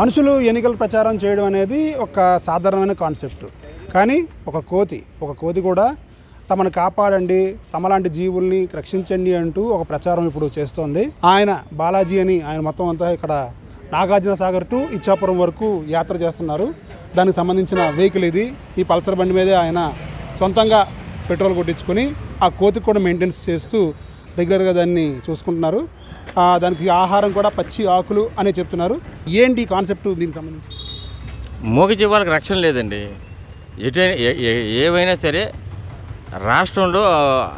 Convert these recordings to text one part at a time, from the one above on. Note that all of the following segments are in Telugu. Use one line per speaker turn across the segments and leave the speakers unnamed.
మనుషులు ఎన్నికల ప్రచారం చేయడం అనేది ఒక సాధారణమైన కాన్సెప్ట్. కానీ ఒక కోతి ఒక కోతి కూడా తమను కాపాడండి తమలాంటి జీవుల్ని రక్షించండి అంటూ ఒక ప్రచారం ఇప్పుడు చేస్తోంది. ఆయన బాలాజీ అని ఆయన మొత్తం అంతా ఇక్కడ నాగార్జున సాగర్ టు ఇచ్చాపురం వరకు యాత్ర చేస్తున్నారు. దానికి సంబంధించిన వెహికల్ ఇది. ఈ పల్సర్ బండి మీదే ఆయన సొంతంగా పెట్రోల్ కొట్టించుకొని ఆ కోతికి కూడా మెయింటెనెన్స్ చేస్తూ రెగ్యులర్గా దాన్ని చూసుకుంటున్నారు. దానికి ఆహారం కూడా పచ్చి ఆకులు అని చెప్తున్నారు. ఏంటి కాన్సెప్ట్ దీనికి సంబంధించి?
మూగ జీవాలకు రక్షణ లేదండి. ఎటు ఏ- ఏవైనా సరే రాష్ట్రంలో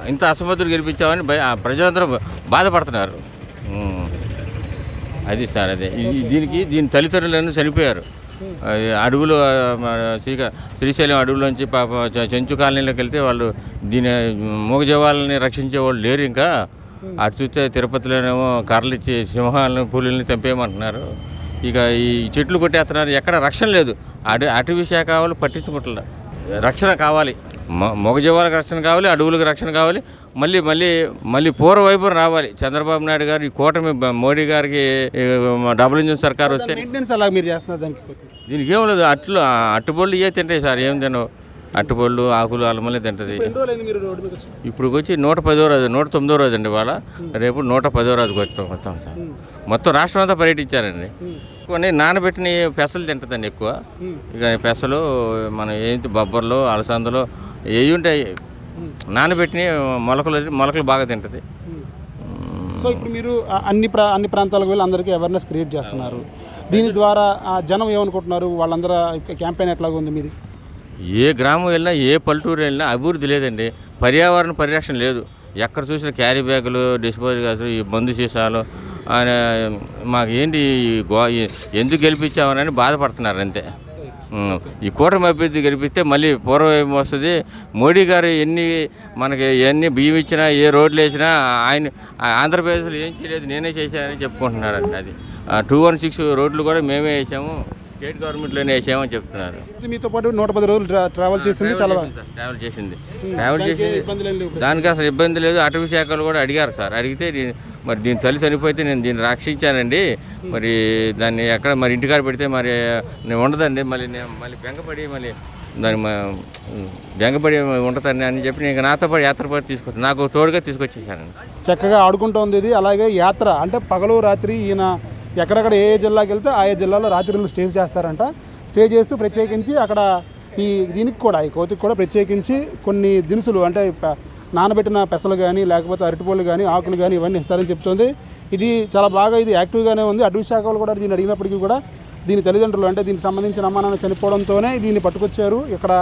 ఇంత అసమర్థులు గెలిపించామని భయ- ప్రజలందరూ బాధపడుతున్నారు. అది సార్ అదే. దీనికి దీని తల్లిదండ్రులను చనిపోయారు. అది అడవులు శ్రీక శ్రీశైలం అడవుల్లోంచి పాప చెంచు కాలనీలోకి వెళ్తే వాళ్ళు దీని మూగజీవాలని రక్షించే వాళ్ళు లేరు ఇంకా. అటు చూస్తే తిరుపతిలోనేమో కర్రలు ఇచ్చి సింహాలను పులుల్ని చంపేయమంటున్నారు. ఇక ఈ చెట్లు కొట్టేస్తున్నారు. ఎక్కడ రక్షణ లేదు. అటు అటవీ శాఖ కావాలి పట్టించుకుంటున్నారు రక్షణ కావాలి. మగజీవాలకు రక్షణ కావాలి అడవులకు రక్షణ కావాలి. మళ్ళీ మళ్ళీ మళ్ళీ పూర్వ వైపు రావాలి. చంద్రబాబు నాయుడు గారు ఈ కూటమి మోడీ గారికి డబుల్ ఇంజిన్ సర్కార్ వస్తే
దానికి.
ఏం లేదు. అట్లు ఆ అట్టుపళ్ళు ఏ తింటాయి సార్. ఏం తినవు. అట్టుపళ్ళు ఆకులు అల్లమల్లి తింటది.
మీరు?
ఇప్పుడు వచ్చి నూట పదో రోజు నూట తొమ్మిదో రోజు అండి ఇవాళ. రేపు నూట పదో రోజుకి వస్తాం వస్తాం సార్. మొత్తం రాష్ట్రం అంతా పర్యటించారండి. కొన్ని నానబెట్టిన పెసలు తింటుందండి ఎక్కువ. ఇక పెసలు మన ఏంటి బొబ్బర్లు అలసందలు ఏవి ఉంటాయి. నానబెట్టిన మొలకలు మొలకలు బాగా తింటుంది.
సో ఇప్పుడు మీరు అన్ని ప్రా అన్ని ప్రాంతాలకు వెళ్ళి అందరికీ అవేర్నెస్ క్రియేట్ చేస్తున్నారు. దీని ద్వారా జనం ఏమనుకుంటున్నారు? వాళ్ళందరూ క్యాంపెయిన్ ఎట్లాగా ఉంది మీది?
ఏ గ్రామం వెళ్ళినా ఏ పల్లెటూరు వెళ్ళినా అభివృద్ధి లేదండి. పర్యావరణ పరిరక్షణ లేదు. ఎక్కడ చూసినా క్యారీ బ్యాగులు డిస్పోజల్ గ్యాసులు ఈ మందు సీసాలు ఆయన మాకు ఏంటి గో ఎందుకు గెలిపించామని బాధపడుతున్నారు అంతే. ఈ కూటమి అభ్యర్థి గెలిపిస్తే మళ్ళీ పూర్వం వస్తుంది. మోడీ గారు ఎన్ని మనకి ఎన్ని బియ్యం ఇచ్చినా ఏ రోడ్లు వేసినా ఆయన ఆంధ్రప్రదేశ్లో ఏం చేయలేదు నేనే చేశానని చెప్పుకుంటున్నారండి అది. టూ వన్ సిక్స్ రోడ్లు కూడా మేమే వేసాము. స్టేట్ గవర్నమెంట్లోనే వేసామని చెప్తున్నారు.
మీతో పాటు నూట పది రోజులు ట్రా- ట్రావెల్ చేసింది చాలా
ట్రావెల్ చేసింది ట్రావెల్ చేసింది.
లేవు
దానికి అసలు ఇబ్బంది లేదు. అటవీ శాఖలు కూడా అడిగారు సార్. అడిగితే మరి దీని తల్లి చనిపోతే నేను దీన్ని రక్షించానండి. మరి దాన్ని ఎక్కడ మరి ఇంటికాడ పెడితే మరి నేను ఉండదండి. మళ్ళీ నేను మళ్ళీ బెంగపడి మళ్ళీ దాన్ని మ- బెంగపడి ఉండదండి అని చెప్పి నేను నాతో పాటు యాత్ర పాటు తీసుకొచ్చాను నాకు తోడుగా తీసుకొచ్చేసానండి.
చక్కగా ఆడుకుంటోంది ఇది. అలాగే యాత్ర అంటే పగలు రాత్రి ఈయన ఎక్కడెక్కడ ఏ జిల్లాకి వెళ్తే ఆయా జిల్లాలో రాత్రులు స్టే చేస్తారంట. స్టే చేస్తూ ప్రత్యేకించి అక్కడ ఈ దీనికి కూడా ఈ కోతికి కూడా ప్రత్యేకించి కొన్ని దినుసులు అంటే నానబెట్టిన పెసలు కానీ లేకపోతే అరటిపళ్ళు కానీ ఆకులు కానీ ఇవన్నీ ఇస్తారని చెప్తుంది. ఇది చాలా బాగా ఇది యాక్టివ్గానే ఉంది. అటవీ శాఖ వాళ్ళు కూడా దీన్ని అడిగినప్పటికీ కూడా దీని తల్లిదండ్రులు అంటే దీనికి సంబంధించిన అమ్మ నాన్న చనిపోవడంతోనే దీన్ని పట్టుకొచ్చారు. ఇక్కడ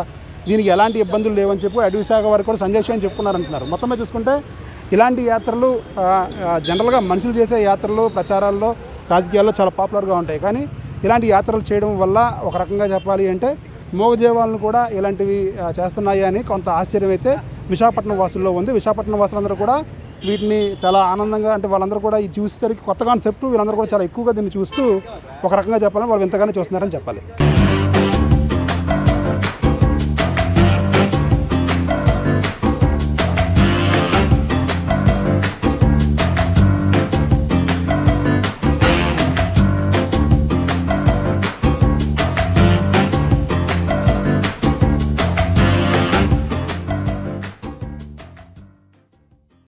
దీనికి ఎలాంటి ఇబ్బందులు లేవని చెప్పి అటవీ శాఖ వారు కూడా సంజయ్ చెప్పుకున్నారంటున్నారు. మొత్తంగా చూసుకుంటే ఇలాంటి యాత్రలు జనరల్గా మనుషులు చేసే యాత్రలు ప్రచారాల్లో రాజకీయాల్లో చాలా పాపులర్గా ఉంటాయి. కానీ ఇలాంటి యాత్రలు చేయడం వల్ల ఒక రకంగా చెప్పాలి అంటే మోగజీవాలను కూడా ఇలాంటివి చేస్తున్నాయి అని కొంత ఆశ్చర్యం అయితే విశాఖపట్నం వాసుల్లో ఉంది. విశాఖపట్నం వాసులందరూ కూడా వీటిని చాలా ఆనందంగా అంటే వాళ్ళందరూ కూడా ఈ చూసేసరికి కొత్త కాన్సెప్ట్ వీళ్ళందరూ కూడా చాలా ఎక్కువగా దీన్ని చూస్తూ ఒక రకంగా చెప్పాలని వాళ్ళు ఎంతగానో చూస్తున్నారని చెప్పాలి.